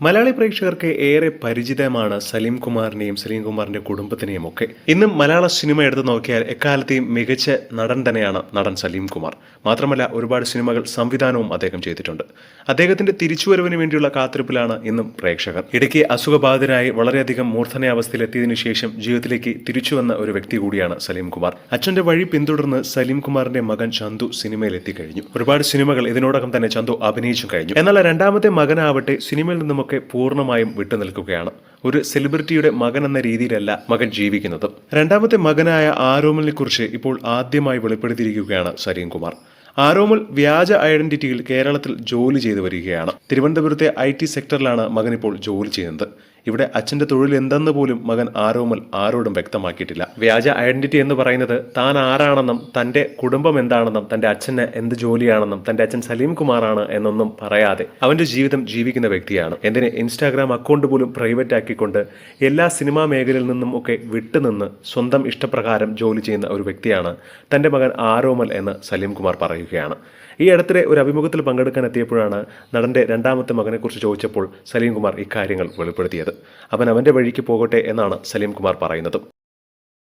മലയാളി പ്രേക്ഷകർക്ക് ഏറെ പരിചിതമാണ് സലീം കുമാറിനെയും സലീം കുമാറിന്റെ കുടുംബത്തിനെയും ഒക്കെ. ഇന്നും മലയാള സിനിമ എടുത്തു നോക്കിയാൽ എക്കാലത്തെയും മികച്ച നടൻ തന്നെയാണ് നടൻ സലീം കുമാർ. മാത്രമല്ല ഒരുപാട് സിനിമകൾ സംവിധാനവും അദ്ദേഹം ചെയ്തിട്ടുണ്ട്. അദ്ദേഹത്തിന്റെ തിരിച്ചുവരവിന് വേണ്ടിയുള്ള കാത്തിരിപ്പിലാണ് ഇന്നും പ്രേക്ഷകർ. ഇടയ്ക്ക് അസുഖബാധിതരായി വളരെയധികം മൂർധനയാവസ്ഥയിലെത്തിയതിനു ശേഷം ജീവിതത്തിലേക്ക് തിരിച്ചു വന്ന ഒരു വ്യക്തി കൂടിയാണ് സലീം കുമാർ. അച്ഛന്റെ വഴി പിന്തുടർന്ന് സലീം കുമാറിന്റെ മകൻ ചന്തു സിനിമയിൽ എത്തിക്കഴിഞ്ഞു ഒരുപാട് സിനിമകൾ ഇതിനോടകം തന്നെ ചന്തു അഭിനയിച്ചു കഴിഞ്ഞു. എന്നാൽ രണ്ടാമത്തെ മകനാവട്ടെ സിനിമയിൽ നിന്നുമൊക്കെ പൂർണമായും വിട്ടുനിൽക്കുകയാണ്. ഒരു സെലിബ്രിറ്റിയുടെ മകൻ എന്ന രീതിയിലല്ല മകൻ ജീവിക്കുന്നത്. രണ്ടാമത്തെ മകനായ ആരോമലിനെ കുറിച്ച് ഇപ്പോൾ ആദ്യമായി വെളിപ്പെടുത്തിയിരിക്കുകയാണ് സലീം കുമാർ ആരോമൽ വ്യാജ ഐഡന്റിറ്റിയിൽ കേരളത്തിൽ ജോലി ചെയ്തു വരികയാണ്. തിരുവനന്തപുരത്തെ ഐ ടി സെക്ടറിലാണ് മകൻ ഇപ്പോൾ ജോലി ചെയ്യുന്നത്. ഇവിടെ അച്ഛന്റെ തൊഴിൽ എന്തെന്ന് പോലും മകൻ ആരോമൽ ആരോടും വ്യക്തമാക്കിയിട്ടില്ല. വ്യാജ ഐഡന്റിറ്റി എന്ന് പറയുന്നത് താൻ ആരാണെന്നും തന്റെ കുടുംബം എന്താണെന്നും തന്റെ അച്ഛന് എന്ത് ജോലിയാണെന്നും തന്റെ അച്ഛൻ സലീം കുമാറാണ് എന്നൊന്നും പറയാതെ അവന്റെ ജീവിതം ജീവിക്കുന്ന വ്യക്തിയാണ്. എന്തിന് ഇൻസ്റ്റാഗ്രാം അക്കൗണ്ട് പോലും പ്രൈവറ്റ് ആക്കിക്കൊണ്ട് എല്ലാ സിനിമാ മേഖലയിൽ നിന്നും ഒക്കെ വിട്ടുനിന്ന് സ്വന്തം ഇഷ്ടപ്രകാരം ജോലി ചെയ്യുന്ന ഒരു വ്യക്തിയാണ് തന്റെ മകൻ ആരോമൽ എന്ന് സലീം കുമാർ പറയുകയാണ്. ഈ അടുത്തിടെ ഒരു അഭിമുഖത്തിൽ പങ്കെടുക്കാൻ എത്തിയപ്പോഴാണ് നടന്റെ രണ്ടാമത്തെ മകനെക്കുറിച്ച് ചോദിച്ചപ്പോൾ സലീം കുമാർ ഇക്കാര്യങ്ങൾ വെളിപ്പെടുത്തിയത്. അവൻ അവന്റെ വഴിക്ക് പോകട്ടെ എന്നാണ് സലീം കുമാർ പറയുന്നത്